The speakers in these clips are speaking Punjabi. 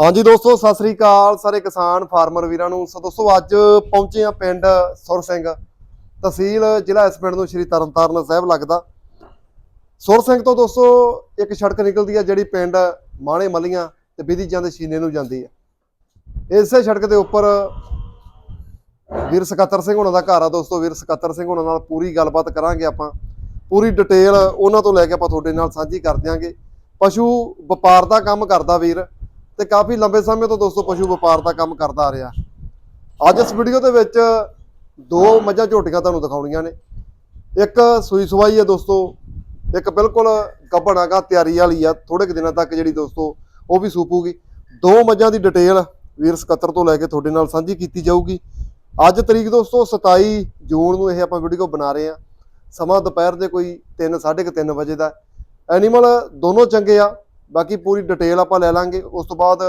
ਹਾਂਜੀ ਦੋਸਤੋ, ਸਤਿ ਸ੍ਰੀ ਅਕਾਲ ਸਾਰੇ ਕਿਸਾਨ ਫਾਰਮਰ ਵੀਰਾਂ ਨੂੰ। ਸੋ ਦੋਸਤੋ, ਅੱਜ ਪਹੁੰਚੇ ਆ ਪਿੰਡ ਸੁਰ ਸਿੰਘ। ਤਹਿਸੀਲ ਜ਼ਿਲ੍ਹਾ ਇਸ ਪਿੰਡ ਨੂੰ ਸ਼੍ਰੀ ਤਰਨਤਾਰਨ ਸਾਹਿਬ ਲੱਗਦਾ। ਸੁਰ ਸਿੰਘ ਤੋਂ ਦੋਸਤੋ, ਇੱਕ ਸੜਕ ਨਿਕਲਦੀ ਆ ਜਿਹੜੀ ਪਿੰਡ ਮਾਣੇ ਮਲੀਆਂ ਤੇ ਬਿਧੀ ਜਾਂਦੇ ਸ਼ੀਨੇ ਨੂੰ ਜਾਂਦੀ ਆ। ਇਸੇ ਸੜਕ ਦੇ ਉੱਪਰ ਵੀਰ ਸਕੱਤਰ ਸਿੰਘ ਉਹਨਾਂ ਦਾ ਘਰ ਆ ਦੋਸਤੋ। ਵੀਰ ਸਕੱਤਰ ਸਿੰਘ ਉਹਨਾਂ ਨਾਲ ਪੂਰੀ ਗੱਲਬਾਤ ਕਰਾਂਗੇ ਆਪਾਂ। ਪੂਰੀ ਡਿਟੇਲ ਉਹਨਾਂ ਤੋਂ ਲੈ ਕੇ ਆਪਾਂ ਤੁਹਾਡੇ ਨਾਲ ਸਾਂਝੀ ਕਰ ਦਿਆਂਗੇ। ਪਸ਼ੂ ਵਪਾਰ ਦਾ ਕੰਮ ਕਰਦਾ ਵੀਰ। ਤੇ ਕਾਫੀ ਲੰਬੇ ਸਮੇਂ ਤੋਂ ਦੋਸਤੋ ਪਸ਼ੂ ਵਪਾਰ ਦਾ ਕੰਮ ਕਰਦਾ ਆ ਰਿਹਾ। ਅੱਜ ਇਸ ਵੀਡੀਓ ਦੇ ਵਿੱਚ ਦੋ ਮੱਝਾਂ ਝੋਟੀਆਂ ਤੁਹਾਨੂੰ ਦਿਖਾਉਣੀਆਂ ਨੇ। ਇੱਕ ਸੂਈ ਸਵਾਈ ਹੈ ਦੋਸਤੋ, ਇੱਕ ਬਿਲਕੁਲ ਗੱਭਣਾਗਾ ਤਿਆਰੀ ਵਾਲੀ ਆ। ਥੋੜੇ ਕੁ ਦਿਨਾਂ ਤੱਕ ਜਿਹੜੀ ਦੋਸਤੋ ਉਹ ਵੀ ਸੂਪੂਗੀ ਦੋ ਮੱਝਾਂ ਦੀ ਡਿਟੇਲ ਵੀਰ ਸਕੱਤਰ ਤੋਂ ਲੈ ਕੇ ਤੁਹਾਡੇ ਨਾਲ ਸਾਂਝੀ ਕੀਤੀ ਜਾਊਗੀ। ਅੱਜ ਤਰੀਕ ਦੋਸਤੋ 27 ਜੂਨ ਨੂੰ ਇਹ ਆਪਾਂ ਵੀਡੀਓ ਬਣਾ ਰਹੇ ਆ ਸਮਾਂ ਦੁਪਹਿਰ ਦੇ ਕੋਈ 3 3:30 ਵਜੇ ਦਾ। ਐਨੀਮਲ ਦੋਨੋਂ ਚੰਗੇ ਆ। ਬਾਕੀ ਪੂਰੀ ਡਿਟੇਲ ਆਪਾਂ ਲੈ ਲਾਂਗੇ। ਉਸ ਤੋਂ ਬਾਅਦ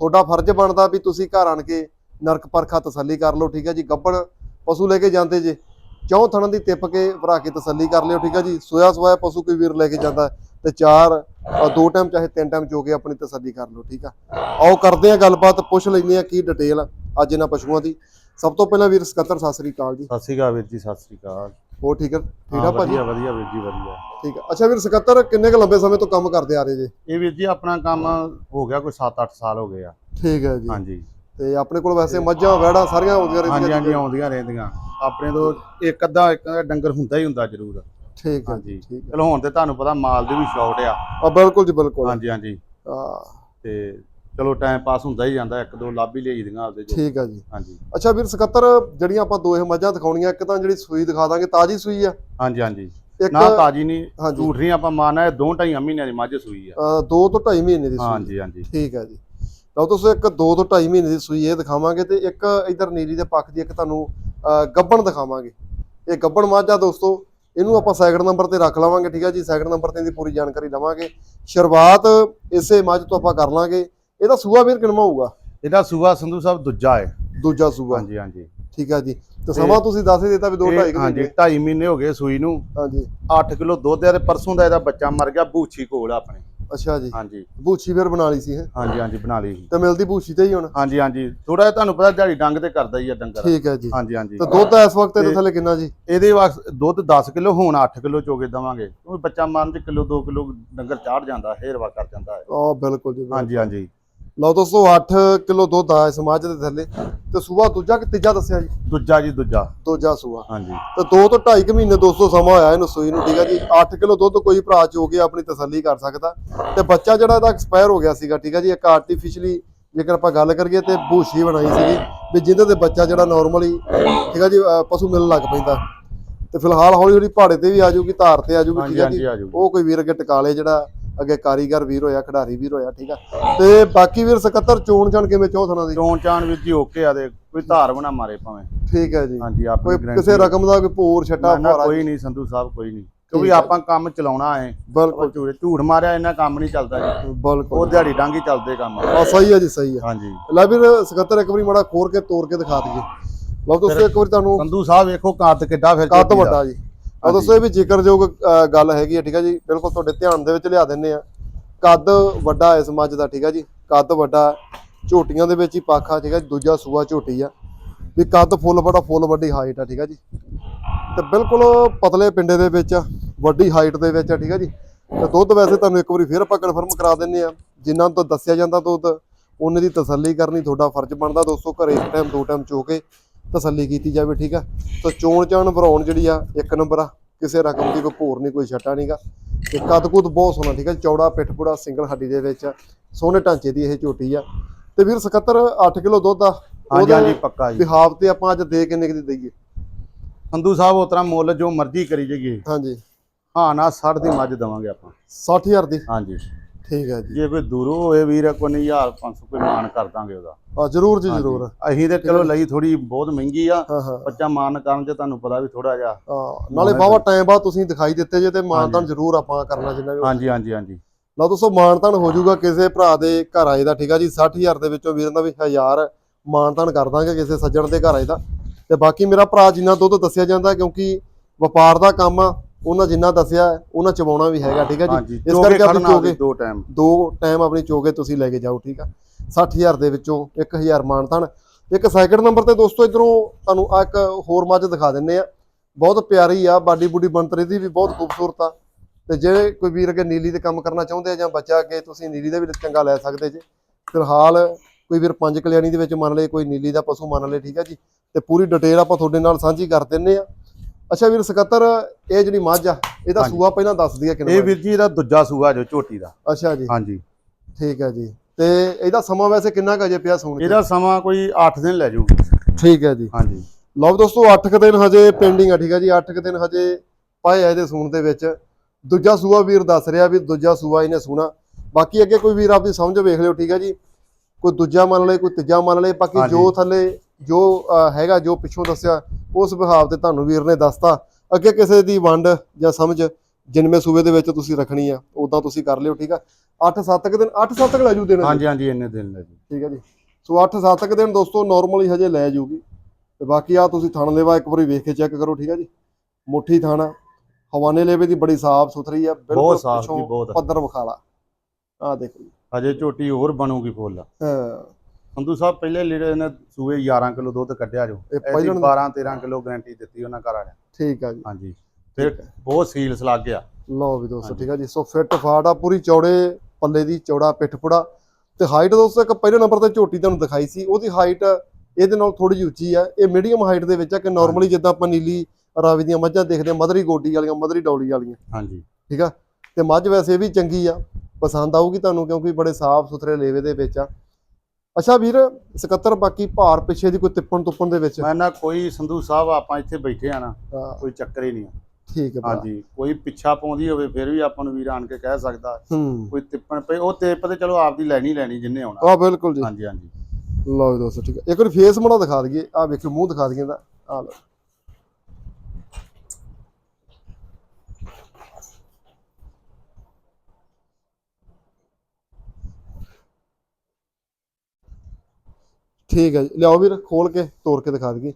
ਤੁਹਾਡਾ ਫਰਜ਼ ਬਣਦਾ ਵੀ ਤੁਸੀਂ ਘਰ ਆਣ ਕੇ ਨਰਕ ਪਰਖਾ ਤਸੱਲੀ ਕਰ ਲਓ, ਠੀਕ ਹੈ ਜੀ? ਗੱਬਣ ਪਸ਼ੂ ਲੈ ਕੇ ਜਾਂਦੇ ਜੇ, ਚੌਂ ਥਣਾਂ ਦੀ ਟਿੱਪ ਕੇ ਭਰਾ ਕੇ ਤਸੱਲੀ ਕਰ ਲਿਓ, ਠੀਕ ਹੈ ਜੀ? ਸੋਇਆ ਸੋਇਆ ਪਸ਼ੂ ਕੋਈ ਵੀਰ ਲੈ ਕੇ ਜਾਂਦਾ ਹੈ ਤੇ ਚਾਰ ਦੋ ਟਾਈਮ ਚਾਹੇ ਤਿੰਨ ਟਾਈਮ ਚੋ ਕੇ ਆਪਣੀ ਤਸੱਲੀ ਕਰ ਲਓ, ਠੀਕ ਆ? ਆਓ ਕਰਦੇ ਆ ਗੱਲਬਾਤ, ਪੁੱਛ ਲੈਂਦੇ ਆ ਕੀ ਡਿਟੇਲ ਅੱਜ ਇਹਨਾਂ ਪਸ਼ੂਆਂ ਦੀ। ਸਭ ਤੋਂ ਪਹਿਲਾਂ ਵੀਰ ਸਕੱਤਰ, ਸਤਿ ਸ੍ਰੀ ਅਕਾਲ ਜੀ। ਸਤਿ ਸ਼੍ਰੀ ਅਕਾਲ ਵੀਰ ਜੀ, ਸਤਿ ਸ਼੍ਰੀ ਅਕਾਲ। ਹੋਰ ਠੀਕ ਹੈ ਠੀਕ ਹਾਂ, ਆ ਭਾਜੀ? ਵਧੀਆ ਵਧੀਆ ਵੀਰ ਜੀ ਵਧੀਆ। ਠੀਕ ਆ ਅੱਛਾ ਵੀਰ ਸਕੱਤਰ ਕਿੰਨੇ ਕੁ ਲੰਬੇ ਸਮੇਂ ਤੋਂ ਕੰਮ ਕਰਦੇ ਆ ਰਹੇ ਜੇ? ਇਹ ਵੀਰ ਜੀ ਆਪਣਾ ਕੰਮ ਹੋ ਗਿਆ ਕੋਈ 7-8 ਸਾਲ ਹੋ ਗਏ ਆ। ਠੀਕ ਹੈ ਜੀ। ਹਾਂਜੀ। ਤੇ ਆਪਣੇ ਕੋਲ ਵੈਸੇ ਮੱਝਾਂ ਵੈੜਾਂ ਸਾਰੀਆਂ ਆਉਂਦੀਆਂ ਹਾਂਜੀ ਰਹਿੰਦੀਆਂ ਹਾਂਜੀ ਆਉਂਦੀਆਂ ਰਹਿੰਦੀਆਂ। ਆਪਣੇ ਤੋਂ ਇੱਕ ਅੱਧਾ ਇੱਕ ਅੱਧਾ ਡੰਗਰ ਹੁੰਦਾ ਹੀ ਹੁੰਦਾ ਜ਼ਰੂਰ। ਠੀਕ ਹੈ ਜੀ ਠੀਕ ਹੈ। ਚਲੋ ਹੁਣ ਤੇ ਤੁਹਾਨੂੰ ਪਤਾ ਮਾਲ ਦੀ ਵੀ ਸ਼ਾਰਟ ਆ। ਆ ਬਿਲਕੁਲ ਜੀ ਬਿਲਕੁਲ। ਹਾਂਜੀ ਹਾਂਜੀ। ਆ ਤੇ ਚਲੋ ਟਾਈਮ ਪਾਸ ਹੁੰਦਾ ਹੀ ਜਾਂਦਾ ਇੱਕ ਦੋ ਲੱਭ ਹੀ ਲਈ ਦੀਆਂ ਆਪਦੇ ਜੋ। ਠੀਕ ਹੈ ਜੀ। ਹਾਂਜੀ। ਅੱਛਾ ਵੀਰ ਸਕੱਤਰ ਜਿਹੜੀਆਂ ਆਪਾਂ ਦੋ ਇਹ ਮੱਝਾਂ ਦਿਖਾਉਣੀਆਂ ਇੱਕ ਤਾਂ ਜਿਹੜੀ ਸੂਈ ਦਿਖਾ ਦਾਂਗੇ ਤਾਜੀ ਸੂਈ ਆ? ਹਾਂਜੀ ਹਾਂਜੀ। ਨਾ ਤਾਜੀ ਨਹੀਂ ਹਾਂਜੀ। ਝੂਠ ਨਹੀਂ ਆਪਾਂ ਮਾਨਾ ਇਹ ਦੋ ਢਾਈਆਂ ਮਹੀਨਿਆਂ ਦੀ ਮੱਝ ਸੂਈ ਆ। ਦੋ ਤੋਂ ਢਾਈ ਮਹੀਨੇ ਦੀ ਸੂਈ। ਹਾਂਜੀ ਹਾਂਜੀ। ਠੀਕ ਹੈ ਜੀ। ਲਓ ਤੁਸੀਂ ਇੱਕ ਦੋ ਤੋਂ ਢਾਈ ਮਹੀਨੇ ਦੀ ਸੂਈ ਇਹ ਦਿਖਾਵਾਂਗੇ ਤੇ ਇੱਕ ਇਧਰ ਨੀਲੀ ਦੇ ਪੱਖ ਦੀ ਇੱਕ ਤੁਹਾਨੂੰ ਗੱਬਣ ਦਿਖਾਵਾਂਗੇ। ਇਹ ਗੱਬਣ ਮੱਝ ਆ ਦੋਸਤੋ ਇਹਨੂੰ ਆਪਾਂ ਸੈਕਿੰਡ ਨੰਬਰ ਤੇ ਰੱਖ ਲਵਾਂਗੇ ਠੀਕ ਹੈ ਜੀ? ਸੈਕਿੰਡ ਨੰਬਰ ਤੇ ਇਹਦੀ ਪੂਰੀ ਜਾਣਕਾਰੀ ਲਵਾਂਗੇ। ਸ਼ੁਰੂਆਤ ਇਸੇ ਮੱਝ ਤੋਂ ਆਪਾਂ ਕਰ ਲਾਂਗੇ। ਇਹਦਾ ਸੂਆ ਵੀਰ ਕਿੰਨਾ ਹੋਊਗਾ। ਇਹਦਾ ਸੂਆ ਸੰਧੂ ਸਾਹਿਬ ਦੂਜਾ ਹੈ। ਦੂਜਾ ਸੂਆ। ਹਾਂਜੀ ਹਾਂਜੀ। ਠੀਕ ਹੈ ਜੀ। ਤੇ ਸਮਾਂ ਤੁਸੀਂ ਦੱਸ ਹੀ ਦਿੱਤਾ ਵੀ ਦੋ ਇਹ- ਢਾਈ ਕੁ ਹਾਂਜੀ ਮਹੀਨੇ। 2.5 ਮਹੀਨੇ ਹੋ ਗਏ ਸੂਈ ਨੂੰ। ਹਾਂਜੀ। 8 ਕਿਲੋ ਦੁੱਧ ਹੈ ਤੇ ਪਰਸੋਂ ਦਾ ਇਹਦਾ ਬੱਚਾ ਮਰ ਗਿਆ ਬੂਛੀ ਕੋਲ ਆ ਆਪਣੇ। ਅੱਛਾ ਜੀ। ਹਾਂਜੀ। ਬੂਛੀ ਫਿਰ ਬਣਾ ਲਈ ਸੀ ਹੈ ਹਾਂਜੀ ਹਾਂਜੀ ਬਣਾ ਲਈ। ਤੇ ਮਿਲਦੀ ਬੂਛੀ ਤੇ ਹੀ ਹੁਣ? ਹਾਂਜੀ ਹਾਂਜੀ। ਥੋੜਾ ਜਿਹਾ ਤੁਹਾਨੂੰ ਪਤਾ ਦਿਹਾੜੀ ਡੰਗ ਤੇ ਕਰਦਾ ਹੀ ਆ ਡੰਗਰ। ਠੀਕ ਹੈ ਜੀ। ਹਾਂਜੀ ਹਾਂਜੀ। ਤੇ ਦੁੱਧ ਇਸ ਵਕਤ ਇਹਦੇ ਥੱਲੇ ਕਿੰਨਾ ਜੀ? ਇਹਦੇ ਵਾਸਤੇ ਦੁੱਧ 10 ਕਿਲੋ ਹੁਣ 8 ਕਿਲੋ ਚੋਗੇ ਦਵਾਂਗੇ। ਕਿਉਂਕਿ ਬੱਚਾ ਮਰਨ ਚ ਕਿਲੋ 2 ਕਿਲੋ ਡੰਗਰ ਚਾੜ ਜਾਂਦਾ ਹੇਰਵਾ ਕਰ ਜਾਂਦਾ ਹੈ। ਆ ਬਿਲਕੁਲ ਜੀ। ਹਾਂਜੀ ਹਾਂਜੀ। ਲਓ ਦੋਸਤੋ 8 ਕਿਲੋ ਦੁੱਧ ਆ ਇਸ ਮੱਝ ਦੇ ਥੱਲੇ। ਤੇ ਸੂਆ ਦੂਜਾ ਕਿ ਤੀਜਾ ਦੱਸਿਆ ਜੀ? ਦੂਜਾ ਜੀ ਦੂਜਾ। ਦੂਜਾ ਸੂਆ। ਹਾਂਜੀ। ਤੇ 2 ਤੋਂ 2.5 ਮਹੀਨੇ ਦੋਸਤੋ ਸਮਾਂ ਹੋਇਆ ਇਹਨੂੰ ਸੂਈ ਨੂੰ ਠੀਕ ਹੈ ਜੀ? 8 ਕਿਲੋ ਦੁੱਧ ਕੋਈ ਭਰਾ ਚੋ ਕੇ ਆਪਣੀ ਤਸੱਲੀ ਕਰ ਸਕਦਾ। ਤੇ ਬੱਚਾ ਜਿਹੜਾ ਇਹਦਾ ਐਕਸਪਾਇਰ ਹੋ ਗਿਆ ਸੀਗਾ ਠੀਕ ਹੈ ਜੀ? ਇੱਕ ਆਰਟੀਫੀਸ਼ੀਅਲੀ ਜੇਕਰ ਆਪਾਂ ਗੱਲ ਕਰੀਏ ਤੇ ਭੂਸ਼ੀ ਬਣਾਈ ਸੀਗੀ ਵੀ ਜਿਹਦੇ ਤੇ ਬੱਚਾ ਜਿਹੜਾ ਨਾਰਮਲੀ ਠੀਕ ਹੈ ਜੀ ਪਸ਼ੂ ਮਿਲਣ ਲੱਗ ਪੈਂਦਾ। ਤੇ ਫਿਲਹਾਲ ਹੌਲੀ ਹੌਲੀ ਪਹਾੜੇ ਤੇ ਵੀ ਆ ਜਾਊਗੀ ਧਾਰ ਤੇ ਆ ਜਾਊਗੀ ਠੀਕ ਜੀ? ਆ ਜਾਊ ਉਹ ਕੋਈ ਵੀਰ ਅੱਗੇ ਟਿਕਾਲੇ ਜਿਹੜਾ ਅੱਗੇ ਕਾਰੀਗਰ ਵੀਰ ਹੋਇਆ ਖਿਡਾਰੀ ਵੀਰ ਹੋਇਆ ਠੀਕ ਆ। ਤੇ ਬਾਕੀ ਵੀਰ 77 ਚੋਣ ਚਣ ਕਿਵੇਂ ਚੌਥਣਾ ਦੀ? ਚੋਣ ਚਾਣ ਵਿੱਚ ਹੀ ਓਕੇ ਆ ਦੇ ਕੋਈ ਧਾਰ ਬਣਾ ਮਾਰੇ ਭਾਵੇਂ। ਠੀਕ ਹੈ ਜੀ। ਹਾਂਜੀ ਆਪਣੀ ਕੋਈ ਕਿਸੇ ਰਕਮ ਦਾ ਕੋਈ ਭੋਰ ਛੱਟਾ ਫੁਹਾਰਾ ਕੋਈ ਨਹੀਂ ਸੰਧੂ ਸਾਹਿਬ ਕੋਈ ਨਹੀਂ। ਕਿਉਂਕਿ। ਆਪਾਂ ਕੰਮ ਚਲਾਉਣਾ ਹੈ। ਬਿਲਕੁਲ। ਝੂਠ ਝੂਠ ਮਾਰਿਆ ਇਹਨਾਂ ਕੰਮ ਨਹੀਂ ਚੱਲਦਾ ਜੀ। ਉਹ ਬਿਲਕੁਲ ਦਿਹਾੜੀ ਡਾਂਗੀ ਚੱਲਦੇ ਕੰਮ। ਆ ਸਹੀ ਹੈ ਜੀ ਸਹੀ ਹੈ ਹਾਂਜੀ। ਲੈ ਵੀਰ 77 ਇੱਕ ਵਾਰੀ ਮਾੜਾ ਖੋਰ ਕੇ ਤੋੜ ਕੇ ਦਿਖਾ ਦਈਏ। ਲਓ ਦੋਸਤੋ ਇੱਕ ਵਾਰੀ ਤੁਹਾਨੂੰ ਸੰਧੂ ਸਾਹਿਬ ਵੇਖੋ ਕੱਦ ਕਿੱਡਾ ਫਿਰ ਕੱਦ ਦਾ। ਵੱਡਾ ਜੀ। ਆ ਦੋਸਤੋ ਇਹ ਵੀ ਜ਼ਿਕਰਯੋਗ ਗੱਲ ਹੈਗੀ ਹੈ ਠੀਕ ਹੈ ਜੀ? ਬਿਲਕੁਲ ਤੁਹਾਡੇ ਧਿਆਨ ਦੇ ਵਿੱਚ ਲਿਆ ਦਿੰਨੇ ਆ। ਕੱਦ ਵੱਡਾ ਇਸ ਮੱਝ ਦਾ ਠੀਕ ਹੈ ਜੀ? ਕੱਦ ਵੱਡਾ ਝੋਟੀਆਂ ਦੇ ਵਿੱਚ ਹੀ ਪਾਖਾ ਠੀਕ ਹੈ ਜੀ, ਦੂਜਾ ਸੂਆ ਝੋਟੀ ਆ। ਵੀ ਕੱਦ ਫੁੱਲ ਵੱਡਾ ਫੁੱਲ ਵੱਡੀ ਹਾਈਟ ਆ ਠੀਕ ਹੈ ਜੀ? ਤੇ ਬਿਲਕੁਲ ਪਤਲੇ ਪਿੰਡੇ ਦੇ ਵਿੱਚ ਵੱਡੀ ਹਾਈਟ ਦੇ ਵਿੱਚ ਆ ਠੀਕ ਹੈ ਜੀ? ਤੇ ਦੁੱਧ ਵੈਸੇ ਤੁਹਾਨੂੰ ਇੱਕ ਵਾਰੀ ਫੇਰ ਆਪਾਂ ਕਨਫਰਮ ਕਰਾ ਦਿੰਨੇ ਆ। ਜਿਨ੍ਹਾਂ ਤੋਂ ਦੱਸਿਆ ਜਾਂਦਾ ਦੁੱਧ ਉਹਨਾਂ ਦੀ ਤਸੱਲੀ ਕਰਨੀ ਤੁਹਾਡਾ ਫਰਜ਼ ਬਣਦਾ ਦੋਸਤੋ ਘਰੇ ਇੱਕ ਟਾਈਮ ਦੋ ਟਾਈਮ ਚੋ ਕੇ ਤਸੱਲੀ ਕੀਤੀ ਜਾਵੇ ਠੀਕ ਆ? ਤਾਂ ਚੋਣ ਚਾਣ ਭਰਾਉਣ ਜਿਹੜੀ ਆ ਇੱਕ ਨੰਬਰ ਆ। ਕਿਸੇ ਰਕਮ ਦੀ ਕੋਈ ਭੋਰ ਨਹੀਂ ਕੋਈ ਛੱਟਾ ਨਹੀਂਗਾ। ਤੇ ਕੱਦ ਕੁੱਦ ਬਹੁਤ ਸੋਹਣਾ ਠੀਕ ਆ? ਚੌੜਾ ਪਿੱਠ ਪੂੜਾ ਸਿੰਗਲ ਹੱਡੀ ਦੇ ਵਿੱਚ। ਸੋਹਣੇ ਢਾਂਚੇ ਦੀ ਇਹ ਝੋਟੀ ਆ। ਤੇ ਵੀਰ 77 8 ਕਿਲੋ ਦੁੱਧ ਆ। ਹਾਂਜੀ ਹਾਂਜੀ ਪੱਕਾ ਜੀ। ਬਿਹਾਵ ਤੇ ਆਪਾਂ ਅੱਜ ਦੇ ਕਿੰਨੇ ਕੁ ਦਈਏ? ਸੰਧੂ ਸਾਹਿਬ ਉਤਰਾ ਮੁੱਲ ਜੋ ਮਰਜ਼ੀ ਕਰੀ ਜਾਈਏ। ਹਾਂਜੀ। ਹਾਂ ਨਾ 60 ਦੀ ਮੱਝ ਦਵਾਂਗੇ ਆਪਾਂ। 60000 ਦੀ? ਹਾਂਜੀ। ਠੀਕ ਹੈ ਜੀ। ਜੇ ਕੋਈ ਦੂਰੋਂ ਹੋਏ ਵੀਰ ਕੋਈ ਨਹੀਂ 1500 ਕੋਈ ਮਾਨ ਕਰ ਦਾਂਗੇ ਉਹਦਾ। ਆ ਜਰੂਰ ਜੀ। ਜਰੂਰ। ਅਸੀਂ ਤੇ ਚਲੋ ਲਈ ਥੋੜੀ ਬਹੁਤ ਮਹਿੰਗੀ ਆ ਬੱਚਾ ਮਾਨ ਕਰਨ ਚ ਤੁਹਾਨੂੰ ਪਤਾ ਵੀ ਥੋੜਾ ਜਿਹਾ ਨਾਲੇ ਬਾਵਾ ਟਾਈਮ ਬਾਅਦ ਤੁਸੀਂ ਦਿਖਾਈ ਦਿੱਤੇ ਜੇ ਤੇ ਮਾਨਤਾਨ ਜਰੂਰ ਆਪਾਂ ਕਰਨਾ ਜਿੰਨਾ ਵੀ ਹਾਂਜੀ ਹਾਂਜੀ ਹਾਂਜੀ। ਲਓ ਦੋਸਤੋ ਮਾਨਤਾਨ ਹੋ ਜਾਊਗਾ ਕਿਸੇ ਭਰਾ ਦੇ ਘਰ ਆਏ ਦਾ ਠੀਕ ਆ ਜੀ? 60000 ਦੇ ਵਿੱਚੋਂ ਵੀਰਾਂ ਦਾ ਵੀ 1000 ਮਾਨਤਾਨ ਕਰ ਦਾਂਗੇ ਕਿਸੇ ਸੱਜਣ ਦੇ ਘਰ ਆਏ ਦਾ। ਤੇ ਬਾਕੀ ਮੇਰਾ ਭਰਾ ਜਿੰਨਾ ਦੁੱਧ ਦੱਸਿਆ ਜਾਂਦਾ ਕਿਉਂਕਿ ਵਪਾਰ ਦਾ ਕੰਮ ਆ ਉਹਨਾਂ ਜਿੰਨਾ ਦੱਸਿਆ ਉਹਨਾਂ ਚਵਾਉਣਾ ਵੀ ਹੈਗਾ ਠੀਕ ਹੈ ਜੀ? ਇਸ ਕਰਕੇ ਆਪਣੀ ਚੋਗੇ ਦੋ ਟਾਈਮ ਦੋ ਟਾਈਮ ਆਪਣੀ ਚੋਗੇ ਤੁਸੀਂ ਲੈ ਕੇ ਜਾਓ ਠੀਕ ਆ? 60000 ਦੇ ਵਿੱਚੋਂ 1000 ਮਾਨਤਾਨ। ਇੱਕ ਸੈਕਿੰਡ ਨੰਬਰ ਤੇ ਦੋਸਤੋ ਇਧਰੋਂ ਤੁਹਾਨੂੰ ਆ ਇੱਕ ਹੋਰ ਮੱਝ ਦਿਖਾ ਦਿੰਨੇ ਆ। ਬਹੁਤ ਪਿਆਰੀ ਆ ਬਾਡੀ ਬੂਡੀ ਬਣਤਰ ਇਹਦੀ ਵੀ ਬਹੁਤ ਖੂਬਸੂਰਤ ਆ। ਤੇ ਜੇ ਕੋਈ ਵੀਰ ਅੱਗੇ ਨੀਲੀ ਤੇ ਕੰਮ ਕਰਨਾ ਚਾਹੁੰਦੇ ਆ ਜਾਂ ਬੱਚਾ ਅੱਗੇ ਤੁਸੀਂ ਨੀਲੀ ਦਾ ਵੀ ਚੰਗਾ ਲੈ ਸਕਦੇ ਜੇ। ਫਿਲਹਾਲ ਕੋਈ ਵੀਰ ਪੰਜ ਕਲਿਆਣੀ ਦੇ ਵਿੱਚ ਮੰਨ ਲਏ ਕੋਈ ਨੀਲੀ ਦਾ ਪਸ਼ੂ ਮੰਨ ਲਏ ਠੀਕ ਆ ਜੀ? ਤੇ ਪੂਰੀ ਡਿਟੇਲ ਆਪਾਂ ਤੁਹਾਡੇ ਨਾਲ ਸਾਂਝੀ ਕਰ ਦਿੰਨੇ ਆ। ਅੱਛਾ ਵੀਰ ਸਕੱਤਰ ਇਹ ਜਿਹੜੀ ਮੱਝ ਆ ਇਹਦਾ। ਸੂਆ ਪਹਿਲਾਂ ਦੱਸ ਦਈਏ ਕਿੰਨਾ ਇਹ ਵੀਰ ਜੀ ਇਹਦਾ ਦੂਜਾ ਸੂਆ ਜੋ ਝੋਟੀ ਦਾ। ਅੱਛਾ ਜੀ। ਹਾਂਜੀ। ਠੀਕ ਹੈ ਜੀ। ਤੇ ਇਹਦਾ ਸਮਾਂ ਵੈਸੇ ਕਿੰਨਾ ਕੁ ਅਜੇ ਪਿਆ ਸੂਣ ਇਹਦਾ ਸਮਾਂ ਕੋਈ 8 ਦਿਨ ਲੈ ਜਾਊਗੀ। ਠੀਕ ਹੈ ਜੀ। ਹਾਂਜੀ। ਲਓ ਦੋਸਤੋ 8 ਕੁ ਦਿਨ ਹਜੇ ਪੈਂਡਿੰਗ ਆ ਠੀਕ ਹੈ ਜੀ। 8 ਕੁ ਦਿਨ ਹਜੇ ਪਾਏ ਆ ਇਹਦੇ ਸੂਣ ਦੇ ਵਿੱਚ। ਦੂਜਾ ਸੂਆ ਵੀਰ ਦੱਸ ਰਿਹਾ ਵੀ ਦੂਜਾ ਸੂਆ ਇਹਨੇ ਸੂਣਾ। ਬਾਕੀ ਅੱਗੇ ਕੋਈ ਵੀਰ ਆਪਦੀ ਸਮਝ ਵੇਖ ਲਿਓ ਠੀਕ ਹੈ ਜੀ। ਕੋਈ ਦੂਜਾ ਮੰਨ ਲਏ ਕੋਈ ਤੀਜਾ ਮੰਨ ਲਏ ਬਾਕੀ। ਜੋ ਥੱਲੇ ਜੋ ਹੈਗਾ ਜੋ ਪਿੱਛੋਂ ਦੱਸਿਆ ਉਸ ਵਿਭਾਵ ਤੇ ਤੁਹਾਨੂੰ ਵੀਰ ਨੇ ਦੱਸਤਾ। ਅੱਗੇ ਕਿਸੇ ਦੀ ਵੰਡ ਜਾਂ ਸਮਝ ਜਿੰਮੇ ਸੂਬੇ ਦੇ ਵਿੱਚ ਤੁਸੀਂ ਰੱਖਣੀ ਆ ਉਦਾਂ ਤੁਸੀਂ ਕਰ ਲਿਓ ਠੀਕ ਆ? 8-7 ਕੁ ਦਿਨ 8-7 ਕੁ ਲੈ ਜੂ ਦਿਨ। ਹਾਂਜੀ ਹਾਂਜੀ ਇੰਨੇ ਦਿਨ ਲੈ ਜੀ। ਠੀਕ ਹੈ ਜੀ। ਸੋ 8-7 ਕੁ ਦਿਨ ਦੋਸਤੋ ਨਾਰਮਲੀ ਹਜੇ ਲੈ ਜੂਗੀ। ਤੇ ਬਾਕੀ ਆ ਤੁਸੀਂ ਥਣ ਲੈਵਾ ਇੱਕ ਵਾਰੀ ਵੇਖ ਕੇ ਚੈੱਕ ਕਰੋ ਠੀਕ ਹੈ ਜੀ? ਮੁੱਠੀ ਥਾਣਾ ਹਵਾਨੇ ਲੇਵੇ ਦੀ ਬੜੀ ਸਾਫ਼ ਸੁਥਰੀ ਆ ਜੀ, ਪਿੱਛੋਂ। ਪੱਧਰ ਵਿਖਾਲਾ। ਆ ਦੇਖੋ ਜੀ। ਹਜੇ ਝੋਟੀ ਹੋਰ ਬਣੂਗੀ ਫੁੱਲ। ਹਾਂ। ਸੰਧੂ ਸਾਹਿਬ ਪਹਿਲੇ ਲੀੜੇ ਨੇ ਸੂਏ 11 ਕਿਲੋ ਦੁੱਧ ਕੱਢਿਆ ਜੋ। ਇਹ ਪਹਿਲਾਂ 12 13 ਕਿਲੋ ਗਾਰੰਟੀ ਦਿੱਤੀ ਉਹਨਾਂ ਘਰ ਵਾਲਿਆਂ ਠੀਕ ਆ ਜੀ। ਹਾਂਜੀ। ਫਿਰ ਬਹੁਤ ਸੀਲਸ ਲੱਗ ਗਿਆ। ਲਓ ਵੀ ਦੋਸਤੋ। ਠੀਕ ਆ ਜੀ। ਸੋ ਫਿੱਟ ਫਾਟ ਆ ਪੂਰੀ ਚੌੜੇ ਪੱਲੇ ਦੀ ਚੌੜਾ ਪਿੱਠ ਪੁੜਾ। ਤੇ ਹਾਈਟ ਦੋਸਤੋ ਇੱਕ ਪਹਿਲੇ ਨੰਬਰ ਤੇ ਝੋਟੀ ਤੁਹਾਨੂੰ ਦਿਖਾਈ ਸੀ। ਉਹਦੀ ਹਾਈਟ ਇਹਦੇ ਨਾਲ ਥੋੜੀ ਜਿਹੀ ਉੱਚੀ ਆ। ਇਹ ਮੀਡੀਅਮ ਹਾਈਟ ਦੇ ਵਿੱਚ ਆ ਕਿ ਨਾਰਮਲੀ ਜਿੱਦਾਂ ਆਪਾਂ ਨੀਲੀ ਰਾਵੀ ਦੀਆਂ ਮੱਝਾਂ ਦੇਖਦੇ ਆ ਮਧਰੀ ਗੋਡੀ ਵਾਲੀਆਂ ਮਧਰੀ ਡੌਲੀ ਵਾਲੀਆਂ। ਹਾਂਜੀ। ਠੀਕ ਆ? ਤੇ ਮੱਝ ਵੈਸੇ ਵੀ ਚੰਗੀ ਆ। ਪਸੰਦ ਆਊਗੀ ਤੁਹਾਨੂੰ ਕਿਉਂਕਿ ਬੜੇ ਸਾਫ਼ ਸੁਥਰੇ ਲੇਵੇ ਦੇ ਵਿੱਚ ਆ। ਅੱਛਾ ਵੀਰ 77 ਬਾਕੀ ਭਾਰ ਪਿੱਛੇ ਦੀ ਕੋਈ ਤਿੱਪਣ ਤੁੱਪਣ ਦੇ ਵਿੱਚ? ਮੈਂ ਨਾ ਕੋਈ ਸੰਧੂ ਸਾਹਿਬ ਆਪਾਂ ਇੱਥੇ ਬੈਠੇ ਆ ਨਾ ਹਾਂ, ਕੋਈ ਚੱਕਰ ਹੀ ਨਹੀਂ ਆ। ਠੀਕ ਹੈ ਭਰਾ। ਹਾਂਜੀ ਕੋਈ ਪਿੱਛਾ ਪਾਉਂਦੀ ਹੋਵੇ ਫਿਰ ਵੀ ਆਪਾਂ ਨੂੰ ਵੀਰ ਆਣ ਕੇ ਕਹਿ ਸਕਦਾ। ਹੂੰ। ਕੋਈ ਤਿੱਪਣ ਪਈ ਉਹ ਤਿੱਪ ਤੇ ਚਲੋ ਆਪਦੀ ਲੈਣੀ ਲੈਣੀ ਜਿੰਨੇ ਆਉਣਾ। ਆ ਬਿਲਕੁਲ ਜੀ। ਹਾਂਜੀ ਹਾਂਜੀ। ਲਓ ਜੀ ਦੋਸਤੋ ਠੀਕ ਹੈ। ਇੱਕ ਵਾਰੀ ਫੇਸ ਮੜਾ ਦਿਖਾ ਦਈਏ। ਆ ਵੇਖੋ ਮੂੰਹ ਦਿਖਾ ਦਈਏ ਦਾ ਆ ਲਓ। ਠੀਕ ਹੈ ਜੀ। ਲਿਆਓ ਵੀਰ ਖੋਲ ਕੇ ਤੋੜ ਕੇ ਦਿਖਾ ਦਈਏ।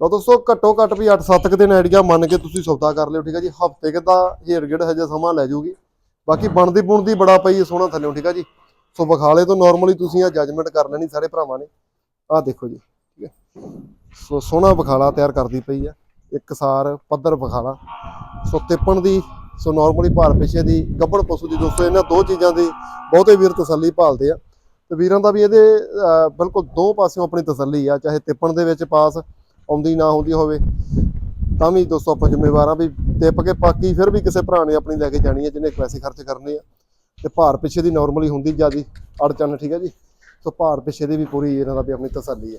ਲਓ ਦੋਸਤੋ, ਘੱਟੋ ਘੱਟ ਵੀ 8-7 ਦਿਨ ਆਈਡੀਆ ਮੰਨ ਕੇ ਤੁਸੀਂ ਸੌਦਾ ਕਰ ਲਿਓ, ਠੀਕ ਹੈ ਜੀ। ਹਫ਼ਤੇ ਕਿ ਦਾ ਹੇਰ ਗੇੜ ਹਜੇ ਸਮਾਂ ਲੈ ਜਾਊਗੀ ਬਾਕੀ ਬਣਦੀ ਬੁਣਦੀ ਬੜਾ ਪਈ ਹੈ ਸੋਹਣਾ ਥੱਲੇ, ਠੀਕ ਹੈ ਜੀ। ਸੋ ਬਖਾਲੇ ਤੋਂ ਨਾਰਮਲੀ ਤੁਸੀਂ ਆ ਜੱਜਮੈਂਟ ਕਰ ਲੈਣੀ ਸਾਰੇ ਭਰਾਵਾਂ ਨੇ। ਆਹ ਦੇਖੋ ਜੀ, ਠੀਕ ਹੈ। ਸੋ ਸੋਹਣਾ ਬਖਾਲਾ ਤਿਆਰ ਕਰਦੀ ਪਈ ਆ ਇੱਕ ਸਾਰ ਪੱਧਰ ਬਖਾਲਾ ਸੋ ਤਿੱਪਣ ਦੀ, ਸੋ ਨਾਰਮਲੀ ਭਾਰ ਪਿੱਛੇ ਦੀ ਗੱਬੜ ਪਸ਼ੂ ਦੀ ਦੋਸਤੋ, ਇਹਨਾਂ ਦੋ ਚੀਜ਼ਾਂ ਦੀ ਬਹੁਤੇ ਵੀਰ ਤਸੱਲੀ ਭਾਲਦੇ ਆ। ਤੇ ਵੀਰਾਂ ਦਾ ਵੀ ਇਹਦੇ ਬਿਲਕੁਲ ਦੋ ਪਾਸਿਓਂ ਆਪਣੀ ਤਸੱਲੀ ਆ, ਚਾਹੇ ਤਿੱਪਣ ਦੇ ਵਿੱਚ ਪਾਸ ਆਉਂਦੀ ਨਾ ਆਉਂਦੀ ਹੋਵੇ, ਤਾਂ ਵੀ ਦੋਸਤੋ ਆਪਾਂ ਜ਼ਿੰਮੇਵਾਰ ਆ ਵੀ ਤਿੱਪ ਕੇ ਪਾਕੀ ਫਿਰ ਵੀ ਕਿਸੇ ਭਰਾ ਨੇ ਆਪਣੀ ਲੈ ਕੇ ਜਾਣੀ ਹੈ, ਜਿਹਨੇ ਪੈਸੇ ਖਰਚ ਕਰਨੇ ਆ। ਤੇ ਭਾਰ ਪਿੱਛੇ ਦੀ ਨਾਰਮਲੀ ਹੁੰਦੀ ਜਿਆਦੀ, ਅੜਚਨ, ਠੀਕ ਹੈ ਜੀ? ਸੋ ਭਾਰ ਪਿੱਛੇ ਦੀ ਵੀ ਪੂਰੀ ਇਹਨਾਂ ਦਾ ਵੀ ਆਪਣੀ ਤਸੱਲੀ ਆ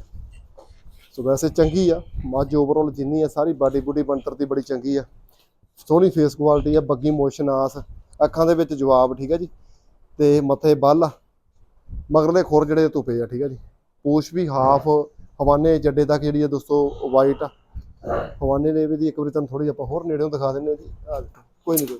ਸੋ ਵੈਸੇ ਚੰਗੀ ਆ, ਮੱਝ ਓਵਰਆਲ ਜਿੰਨੀ ਆ, ਸਾਰੀ ਬਾਡੀ ਬੁੱਡੀ ਬਣਤਰ ਦੀ ਬੜੀ ਚੰਗੀ ਆ। ਸੋਹਣੀ ਫੇਸ ਕੁਆਲਿਟੀ ਆ, ਬੱਗੀ ਮੋਸ਼ਨ ਆਸ ਅੱਖਾਂ ਦੇ ਵਿੱਚ ਜਵਾਬ, ਠੀਕ ਹੈ ਜੀ? ਤੇ ਮੱਥੇ ਬੱਲ ਮਗਰਲੇ ਖੁਰ ਜਿਹੜੇ ਧੁਪੇ ਆ, ਠੀਕ ਆ ਜੀ। ਪੂਛ ਵੀ ਹਾਫ ਹਵਾਨੇ ਜੱਡੇ ਤੱਕ ਜਿਹੜੀ ਆ ਦੋਸਤੋ ਵਾਈਟ ਆ। ਹਵਾਨੇ ਨੇ ਵੀ ਦੀ ਇੱਕ ਵਾਰੀ ਤੁਹਾਨੂੰ ਥੋੜੀ ਆਪਾਂ ਹੋਰ ਨੇੜਿਓਂ ਦਿਖਾ ਦਿੰਨੇ ਆ ਜੀ ਕੋਈ ਨਹੀਂ ਕੋਈ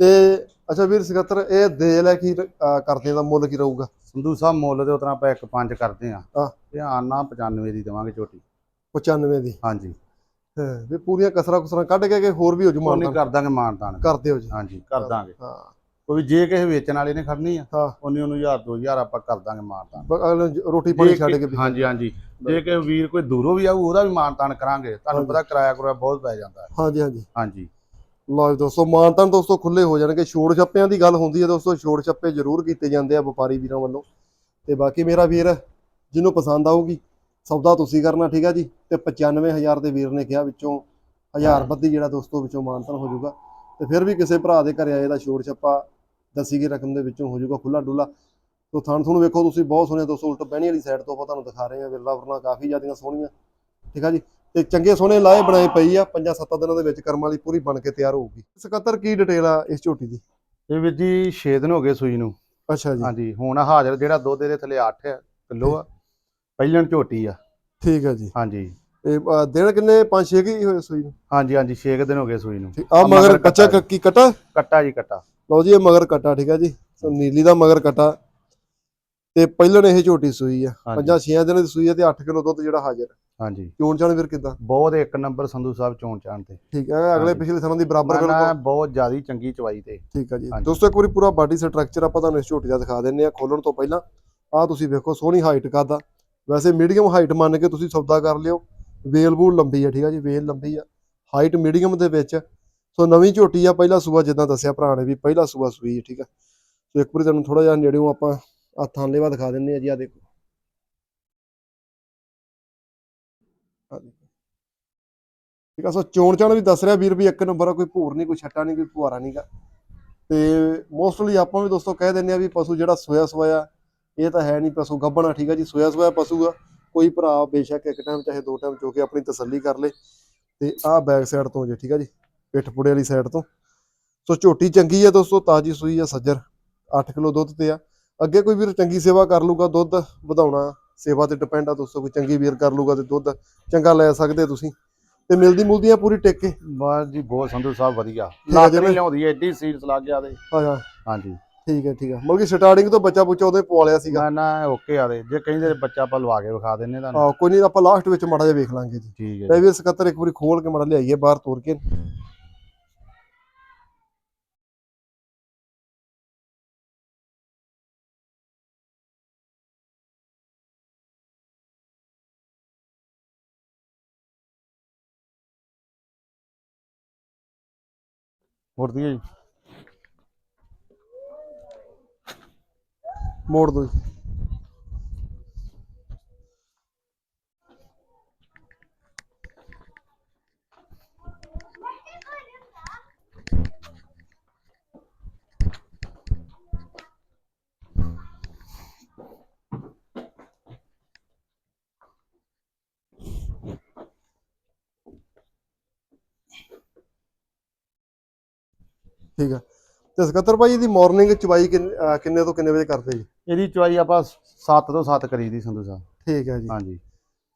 ਤੇ ਅੱਛਾ ਵੀਰ ਸਕੱਤਰ ਇਹ ਦੇ ਲੈ ਕੀ ਕਰਦੇ ਦਾ ਮੁੱਲ ਕੀ ਰਹੂਗਾ? ਸੰਧੂ ਸਾਹਿਬ ਮੁੱਲ ਦੇ ਉਤਰਾ ਆਪਾਂ ਇੱਕ ਪੰਜ ਕਰਦੇ ਆ ਹਾਂ। ਧਿਆਨ ਨਾਲ 95 ਦੀ ਦੇਵਾਂਗੇ ਝੋਟੀ। 95 ਦੀ? ਹਾਂਜੀ। ਹਾਂ ਵੀ ਪੂਰੀਆਂ ਕਸਰਾਂ ਕੁਸਰਾਂ ਕੱਢ ਕੇ ਕਿ ਹੋਰ ਵੀ ਹੋ ਜੂ ਉਹ ਨਹੀਂ ਮਾਨਤਾ ਕਰ ਦਾਂਗੇ ਮਾਨਤਾਨ ਕਰ ਦਿਓ ਜੀ। ਹਾਂਜੀ ਕਰ ਦਾਂਗੇ। ਹਾਂ। ਕੋਈ ਜੇ ਕਿਸੇ ਵੇਚਣ ਵਾਲੇ ਨੇ ਖੜਨੀ ਆ ਹਾਂ। ਉਹਨੇ ਉਹਨੂੰ 1000 2000 ਆਪਾਂ ਕਰ ਦਾਂਗੇ ਮਾਨਤਾਨ ਰੋਟੀ ਪਾਣੀ ਛੱਡ ਕੇ ਹਾਂਜੀ ਹਾਂਜੀ। ਜੇ ਕਿਸੇ ਵੀਰ ਕੋਈ ਦੂਰੋਂ ਵੀ ਆਊ ਉਹਦਾ ਵੀ ਮਾਨਤਾਨ ਕਰਾਂਗੇ। ਤੁਹਾਨੂੰ। ਪਤਾ ਕਿਰਾਇਆ ਕਰੂਆ ਬਹੁਤ ਪੈ ਜਾਂਦਾ। ਹੈ ਹਾਂਜੀ ਹਾਂਜੀ। ਹਾਂਜੀ। ਲਓ ਦੋਸਤੋ ਮਾਨਤਾਂ ਦੋਸਤੋ ਖੁੱਲੇ ਹੋ ਜਾਣਗੇ। ਛੋੜ ਛੱਪਿਆਂ ਦੀ ਗੱਲ ਹੁੰਦੀ ਹੈ ਦੋਸਤੋ ਛੋੜ ਛੱਪੇ ਜ਼ਰੂਰ ਕੀਤੇ ਜਾਂਦੇ ਆ ਵਪਾਰੀ ਵੀਰਾਂ ਵੱਲੋਂ। ਤੇ ਬਾਕੀ ਮੇਰਾ ਵੀਰ ਜਿਹਨੂੰ ਪਸੰਦ ਆਊਗੀ ਸੌਦਾ ਤੁਸੀਂ ਕਰਨਾ ਠੀਕ ਆ ਜੀ? ਤੇ 95000 ਦੇ ਵੀਰ ਨੇ ਕਿਹਾ ਵਿੱਚੋਂ 1000 ਬੱਧੀ ਜਿਹੜਾ ਦੋਸਤੋ ਵਿੱਚੋਂ ਮਾਨਤਾਨ ਹੋ ਜਾਊਗਾ ਤੇ ਫਿਰ ਵੀ ਕਿਸੇ ਭਰਾ ਦੇ ਘਰੇ ਆਏ ਦਾ ਛੋੜ ਛੱਪਾ ਦੱਸੀ ਗਈ ਰਕਮ ਦੇ ਵਿੱਚੋਂ ਹੋ ਜਾਊਗਾ ਖੁੱਲਾ ਡੁੱਲਾ ਤੋ ਥਣ ਤੁਹਾਨੂੰ ਵੇਖੋ ਤੁਸੀਂ ਬਹੁਤ ਸੋਹਣੇ ਦੋਸਤੋ ਉਲਟ ਬਹਿਣੀ ਵਾਲੀ ਸਾਈਡ ਤੋਂ ਆਪਾਂ ਤੁਹਾਨੂੰ ਦਿਖਾ ਰਹੇ ਹਾਂ। ਵਿਰਲਾ ਵਰਨਾ ਕਾਫੀ ਜ਼ਿਆਦੀਆਂ ਸੋਹਣੀਆਂ ਠੀਕ ਆ ਜੀ? ਤੇ ਚੰਗੇ ਸੋਹਣੇ ਲਾਏ ਬਣਾਏ ਪਈ ਆ ਪੰਜਾਂ ਸੱਤਾਂ ਦਿਨਾਂ ਦੇ ਵਿੱਚ ਕਰਮ ਵਾਲੀ ਪੂਰੀ ਬਣ ਕੇ ਤਿਆਰ ਹੋਊਗੀ। 77 ਕੀ ਡਿਟੇਲ ਆ ਇਸ ਝੋਟੀ ਦੀ? ਇਹ ਵੀਰ ਜੀ 6 ਦਿਨ ਹੋ ਗਏ ਸੂਈ ਨੂੰ। ਅੱਛਾ ਜੀ। ਹਾਂਜੀ ਹੁਣ ਹਾਜ਼ਰ ਜਿਹੜਾ ਦੁੱਧ ਇਹਦੇ ਥੱਲੇ 8 ਕਿਲੋ ਆ ਪਹਿਲਣ ਝੋਟੀ ਆ। ਠੀਕ ਹੈ ਜੀ। ਹਾਂਜੀ। ਇਹ ਅ, ਦਿਨ ਕਿੰਨੇ 5-6 ਕੀ ਹੋਏ ਸੂਈ ਨੂੰ? ਹਾਂਜੀ ਹਾਂਜੀ 6 ਦਿਨ ਹੋ ਗਏ ਸੂਈ ਨੂੰ। ਆ ਮਗਰ ਮਗਰ ਕੱਚਾ ਕੱਟਾ ਕੱਕੀ ਕਟਾ? ਕੱਟਾ ਜੀ ਕੱਟਾ। ਲਓ ਜੀ ਇਹ ਮਗਰ ਕਟਾ ਠੀਕ ਹੈ ਜੀ। ਸੋ ਨੀਲੀ ਦਾ ਮਗਰ ਕਟਾ। ਤੇ ਪਹਿਲਣ ਇਹ ਝੋਟੀ ਸੂਈ ਆ। ਹਾਂਜੀ। ਪੰਜਾਂ ਛੇਆਂ ਦਿਨਾਂ ਦੀ ਸੂਈ ਆ ਤੇ 8 ਕਿਲੋ ਦੁੱਧ ਜਿਹੜਾ ਹਾਜ਼ਰ ਹਾਂਜੀ। ਚੋਣ ਚਾਣ ਵੀਰ ਕਿਦਾਂ? ਬਹੁਤ ਇੱਕ ਨੰਬਰ ਸੰਧੂ ਸਾਹਿਬ ਚੋਣ ਚਾਣ ਤੇ। ਠੀਕ ਹੈ ਅਗਲੇ। ਪਿਛਲੇ ਸਮੇਂ ਦੀ ਬਰਾਬਰ ਨਾ, ਬਹੁਤ ਜ਼ਿਆਦੀ ਚੰਗੀ ਚਵਾਈ ਤੇ। ਠੀਕ ਹੈ ਜੀ। ਦੋਸਤੋ ਇੱਕ ਵਾਰੀ ਪੂਰਾ ਬਾਡੀ ਸਟਰਕਚਰ ਆਪਾਂ ਤੁਹਾਨੂੰ ਇਸ ਝੋਟੀ ਦਾ ਦਿਖਾ ਦਿੰਨੇ ਆ ਖੋਲਣ ਤੋਂ ਪਹਿਲਾਂ ਆਹ ਤੁਸੀਂ ਵੇਖੋ ਸੋਹਣੀ ਹਾਈਟ ਕਰਦਾ ਵੈਸੇ ਮੀਡੀਅਮ ਹਾਈਟ ਮੰਨ ਕੇ ਤੁਸੀਂ ਸੌਦਾ ਕਰ ਲਿਓ। ਵੇਲ ਬੂਲ ਲੰਬੀ ਆ ਠੀਕ ਆ ਜੀ ਵੇਲ ਲੰਬੀ ਆ ਹਾਈਟ ਮੀਡੀਅਮ ਦੇ ਵਿੱਚ। ਸੋ ਨਵੀਂ ਝੋਟੀ ਆ ਪਹਿਲਾ ਸੂਆ ਜਿੱਦਾਂ ਦੱਸਿਆ ਭਰਾ ਨੇ ਵੀ ਪਹਿਲਾ ਸੂਆ ਸੂਈ ਹੈ ਠੀਕ ਆ ਸੋ ਇੱਕ ਵਾਰੀ ਤੁਹਾਨੂੰ ਥੋੜਾ ਜਿਹਾ ਨੇੜਿਓਂ ਆਪਾਂ ਆ ਥਾਂਲੇਵਾ ਦਿਖਾ ਦਿੰਨੇ ਆ ਜੀ ਆ ਦੇਖੋ। ਆਹ ਦੇਖੋ। ਠੀਕ ਆ, ਸੋ ਚੋਣ ਚਾਣ ਵੀ ਦੱਸ ਰਿਹਾ ਵੀਰ ਵੀ ਇੱਕ ਨੰਬਰ ਆ, ਕੋਈ ਭੂਰ ਨਹੀਂ, ਕੋਈ ਛੱਟਾ ਨਹੀਂ, ਕੋਈ ਪੁਆਰਾ ਨਹੀਂਗਾ ਤੇ ਮੋਸਟਲੀ ਆਪਾਂ ਵੀ ਦੋਸਤੋ ਕਹਿ ਦਿੰਦੇ ਆ ਵੀ ਪਸ਼ੂ ਜਿਹੜਾ ਸੋਇਆ ਸੋਇਆ ਇਹ ਤਾਂ ਹੈ ਨਹੀਂ ਪਸ਼ੂ ਗੱਭਣਾ, ਠੀਕ ਆ ਜੀ ਸੋਇਆ ਸੋਇਆ ਪਸ਼ੂ ਆ। ਕੋਈ ਭਰਾ ਬੇਸ਼ੱਕ ਇੱਕ ਟਾਈਮ ਚਾਹੇ ਦੋ ਟਾਈਮ ਚੋ ਕੇ ਆਪਣੀ ਤਸੱਲੀ ਕਰ ਲੇ। ਤੇ ਆਹ ਬੈਕ ਸਾਈਡ ਤੋਂ ਜੇ, ਠੀਕ ਆ ਜੀ, ਪਿੱਠ ਪੁੜੇ ਵਾਲੀ ਸਾਈਡ ਤੋਂ। ਸੋ ਝੋਟੀ ਚੰਗੀ ਆ ਦੋਸਤੋ, ਤਾਜੀ ਸੂਈ ਆ, ਸੱਜਰ 8 ਕਿਲੋ ਦੁੱਧ ਤੇ ਆ। ਅੱਗੇ ਕੋਈ ਵੀਰ ਚੰਗੀ ਸੇਵਾ ਕਰ ਲੂਗਾ ਦੁੱਧ ਵਧਾਉਣਾ। ਸੇਵਾ ਤੇ ਡਿਪੈਂਡ ਆ ਦੋਸਤੋ ਕੋਈ ਚੰਗੀ ਵੀਰ ਕਰ ਲੂਗਾ ਤੇ ਦੁੱਧ ਚੰਗਾ ਲੈ ਸਕਦੇ ਤੁਸੀਂ। ਤੇ ਮਿਲਦੀ ਮੁਲਦੀ ਆ ਪੂਰੀ ਟਿਕ। ਕੇ ਬਸ ਜੀ ਬਹੁਤ ਸੰਧੂ ਸਾਹਿਬ ਵਧੀਆ। ਆ ਨਹੀਂ ਲਿਆਉਂਦੀ ਐਡੀ ਸੀਟਸ ਲੱਗ ਗਿਆ ਤੇ। ਹਾਂ ਹਾਂ। ਹਾਂਜੀ। ਠੀਕ ਹੈ ਠੀਕ ਹੈ ਮਤਲਬ ਕਿ ਸਟਾਰਟਿੰਗ ਤੋਂ ਬੱਚਾ ਬੁੱਚਾ ਉਹਦੇ ਪਵਾ ਲਿਆ ਸੀਗਾ। ਨਾ ਨਾ ਓਕੇ ਆਦੇ ਜੇ ਕਹਿੰਦੇ ਬੱਚਾ ਆਪਾਂ ਲਵਾ ਕੇ ਵਿਖਾ ਦਿੰਨੇ ਤੁਹਾਨੂੰ ਹਾਂ ਕੋਈ ਨਹੀਂ ਆਪਾਂ ਲਾਸਟ ਵਿੱਚ ਮਾੜਾ ਜਿਹਾ ਵੇਖ ਲਾਂਗੇ ਜੀ। ਠੀਕ ਹੈ। ਵੀ 77 ਇੱਕ ਵਾਰੀ ਖੋਲ ਕੇ ਮਾੜਾ ਲਿਆਈਏ ਬਾਹਰ ਤੋਰ ਕੇ। ਮੁੜਦੀ ਹੈ ਜੀ। ਮੋੜ ਦੋ ਜੀ। ਠੀਕ ਆ। ਤੇ ਸਕੱਤਰ ਭਾਈ ਦੀ ਮਾਰਨਿੰਗ ਚਵਾਈ ਕਿੰਨ- ਤੋਂ ਕਿੰਨੇ ਵਜੇ ਕਰਦੇ ਜੀ? ਇਹਦੀ ਚੁਆਈ ਆਪਾਂ 7 ਤੋਂ 7 ਕਰੀਦੀ ਸੰਧੂ ਸਾਹਿਬ। ਠੀਕ ਹੈ ਜੀ। ਹਾਂਜੀ।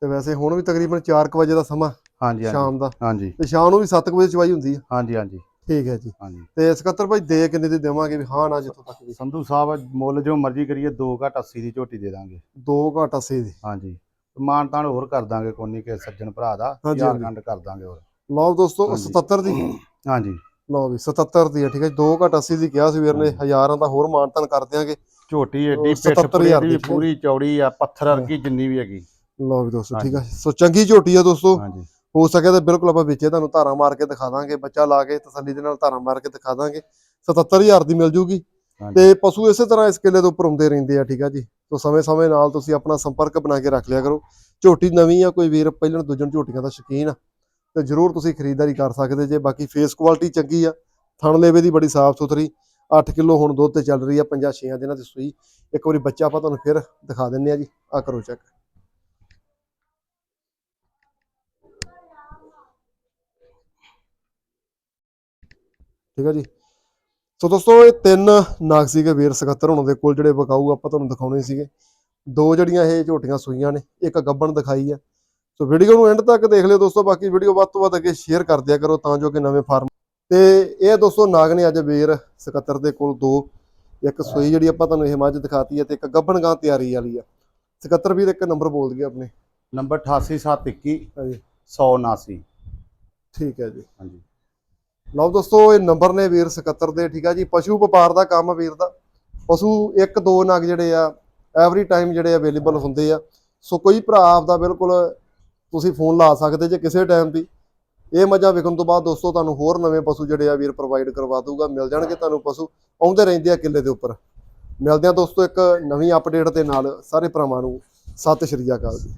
ਤੇ ਵੈਸੇ ਹੁਣ ਵੀ ਤਕਰੀਬਨ 4 ਵਜੇ ਦਾ ਸਮਾਂ ਹਾਂਜੀ ਸ਼ਾਮ ਦਾ। ਹਾਂਜੀ। ਤੇ ਸ਼ਾਮ ਨੂੰ ਵੀ 7 ਵਜੇ ਚਵਾਈ ਹੁੰਦੀ ਆ। ਹਾਂਜੀ ਹਾਂਜੀ। ਠੀਕ ਹੈ ਜੀ। ਹਾਂਜੀ। ਤੇ ਸਕੱਤਰ ਭਾਈ ਦੇ ਕਿੰਨੇ ਦੀ ਦੇਵਾਂਗੇ ਵੀ ਹਾਂ ਨਾ ਜਿੱਥੋਂ ਤੱਕ ਵੀ? ਸੰਧੂ ਸਾਹਿਬ ਮੁੱਲ ਜੋ ਮਰਜ਼ੀ ਕਰੀਏ 2 ਘਟ 80 ਦੀ ਝੋਟੀ ਦੇ ਦਾਂਗੇ। 2 ਘਾਟ 80 ਦੀ। ਹਾਂਜੀ। ਮਾਨ ਤਾਨ ਹੋਰ ਕਰ ਦਾਂਗੇ ਕੋਨੀ ਕੇ ਸੱਜਣ ਭਰਾ ਦਾ ਯਾਰ। ਖੰਡ ਕਰ ਦਾਂਗੇ ਹੋਰ। ਲਓ ਦੋਸਤੋ ਹਾਂਜੀ। 77 ਦੀ। ਹਾਂਜੀ। ਲਓ ਵੀ 77 ਦੀ ਹੈ ਠੀਕ ਹੈ 2 ਘਾਟ 80 ਦੀ ਕਿਹਾ ਸੀ ਵੀਰ ਨੇ ਹਾਂਜੀ। ਹਜ਼ਾਰਾਂ ਦਾ ਹੋਰ ਮਾਨਤਨ ਕਰ ਦਿਆਂਗੇ। ਝੋਟੀ ਏਡੀ ਪਿੱਠ 77,000 ਪੂਰੀ। ਪੂਰੀ ਚੌੜੀ ਆ ਪੱਥਰ ਵਰਗੀ ਜਿੰਨੀ ਵੀ ਹੈਗੀ। ਲਓ ਵੀ ਦੋਸਤੋ ਠੀਕ ਹੈ ਸੋ ਚੰਗੀ ਝੋਟੀ ਆ ਦੋਸਤੋ। ਹਾਂਜੀ। ਹੋ ਸਕੇ ਤਾਂ ਬਿਲਕੁਲ ਆਪਾਂ ਵਿੱਚੇ ਤੁਹਾਨੂੰ ਧਾਰਾਂ ਮਾਰ ਕੇ ਦਿਖਾ ਦਾਂਗੇ। ਬੱਚਾ ਲਾ ਕੇ ਤਸੱਲੀ ਦੇ ਨਾਲ ਧਾਰਾਂ ਮਾਰ ਕੇ ਦਿਖਾ ਦਾਂਗੇ। 77000 ਦੀ ਮਿਲ ਜੂਗੀ। ਤੇ ਪਸ਼ੂ ਇਸੇ ਤਰ੍ਹਾਂ ਇਸ ਕਿੱਲੇ ਤੋਂ ਉੱਪਰ ਆਉਂਦੇ ਰਹਿੰਦੇ ਆ ਠੀਕ ਆ ਜੀ। ਸੋ ਸਮੇਂ-ਸਮੇਂ ਨਾਲ ਤੁਸੀਂ ਆਪਣਾ ਸੰਪਰਕ ਬਣਾ ਕੇ ਰੱਖ ਲਿਆ ਕਰੋ। ਝੋਟੀ ਨਵੀਂ ਆ ਕੋਈ ਵੀਰ ਪਹਿਲਾਂ ਦੂਜਣ ਝੋਟੀਆਂ ਦਾ ਸ਼ੌਕੀਨ ਆ। ਤੇ ਜਰੂਰ ਤੁਸੀਂ ਖਰੀਦਦਾਰੀ ਕਰ ਸਕਦੇ ਜੇ। ਬਾਕੀ ਫੇਸ ਕੁਆਲਿਟੀ ਚੰਗੀ ਆ। ਥਣ ਲੇਵੇ ਦੀ ਬੜੀ ਸਾਫ਼ ਸੁਥਰੀ। 8 ਕਿਲੋ ਹੁਣ ਦੁੱਧ ਤੇ ਚੱਲ ਰਹੀ ਆ 5-6 ਦਿਨਾਂ ਦੀ ਸੂਈ। ਇੱਕ ਵਾਰੀ ਬੱਚਾ ਆਪਾਂ ਤੁਹਾਨੂੰ ਫਿਰ ਦਿਖਾ ਦਿੰਨੇ ਆ ਜੀ। ਆ ਕਰੋ ਚੈੱਕ ਠੀਕ ਆ ਜੀ। ਸੋ ਦੋਸਤੋ, ਇਹ ਤਿੰਨ ਨਾਗ ਸੀਗੇ ਵੀਰ 77 ਉਹਨਾਂ ਦੇ ਕੋਲ, ਜਿਹੜੇ ਵਿਕਾਊ ਆਪਾਂ ਤੁਹਾਨੂੰ ਦਿਖਾਉਣੇ ਸੀਗੇ। ਦੋ ਜਿਹੜੀਆਂ ਇਹ ਝੋਟੀਆਂ ਸੂਈਆਂ ਨੇ, ਇੱਕ ਗੱਬਣ ਦਿਖਾਈ ਆ। ਸੋ ਵੀਡੀਓ ਨੂੰ ਐਂਡ ਤੱਕ ਦੇਖ ਲਿਓ ਦੋਸਤੋ ਬਾਕੀ ਵੀਡੀਓ ਵੱਧ ਤੋਂ ਵੱਧ ਅੱਗੇ ਸ਼ੇਅਰ ਕਰ ਦਿਆ ਕਰੋ ਤਾਂ ਜੋ ਕਿ ਨਵੇਂ ਫਾਰਮ ਤੇ ਇਹ ਦੋਸਤੋ ਨਾਗ ਨੇ ਅੱਜ ਵੀਰ 77 ਦੇ ਕੋਲ ਦੋ ਇੱਕ ਸੂਈ ਜਿਹੜੀ ਆਪਾਂ ਤੁਹਾਨੂੰ ਇਹ ਮੱਝ ਦਿਖਾਤੀ ਹੈ ਤੇ ਇੱਕ ਗੱਬਣ ਗਾਂ ਤਿਆਰੀ ਵਾਲੀ ਆ। 77 ਵੀਰ ਇੱਕ ਨੰਬਰ ਬੋਲ ਗਿਆ ਆਪਣੇ। ਨੰਬਰ 88721 ਹਾਂਜੀ। 179 ਠੀਕ ਹੈ ਜੀ। ਹਾਂਜੀ। ਲਓ ਦੋਸਤੋ ਇਹ ਨੰਬਰ ਨੇ ਵੀਰ 77 ਦੇ ਠੀਕ ਆ ਜੀ। ਪਸ਼ੂ ਵਪਾਰ ਦਾ ਕੰਮ ਵੀਰ ਦਾ। ਪਸ਼ੂ ਇੱਕ ਦੋ ਨਗ ਜਿਹੜੇ ਆ ਐਵਰੀ ਟਾਈਮ ਜਿਹੜੇ ਅਵੇਲੇਬਲ ਹੁੰਦੇ ਆ। ਸੋ ਕੋਈ ਭਰਾ ਆਪਦਾ ਬਿਲਕੁਲ ਤੁਸੀਂ ਫੋਨ ਲਾ ਸਕਦੇ ਜੇ ਕਿਸੇ ਟਾਈਮ ਵੀ ਇਹ ਮੱਝਾਂ ਵਿਕਣ ਤੋਂ ਬਾਅਦ ਦੋਸਤੋ, ਤੁਹਾਨੂੰ ਹੋਰ ਨਵੇਂ ਪਸ਼ੂ ਜਿਹੜੇ ਆ ਵੀਰ ਪ੍ਰੋਵਾਈਡ ਕਰਵਾ ਦੂਗਾ ਮਿਲ ਜਾਣਗੇ ਤੁਹਾਨੂੰ ਪਸ਼ੂ। ਆਉਂਦੇ ਰਹਿੰਦੇ ਆ ਕਿੱਲੇ ਦੇ ਉੱਪਰ। ਮਿਲਦੇ ਆ ਦੋਸਤੋ ਇੱਕ ਨਵੀਂ ਅਪਡੇਟ ਦੇ ਨਾਲ। ਸਾਰੇ ਭਰਾਵਾਂ ਨੂੰ ਸਤਿ ਸ਼੍ਰੀ ਅਕਾਲ ਜੀ।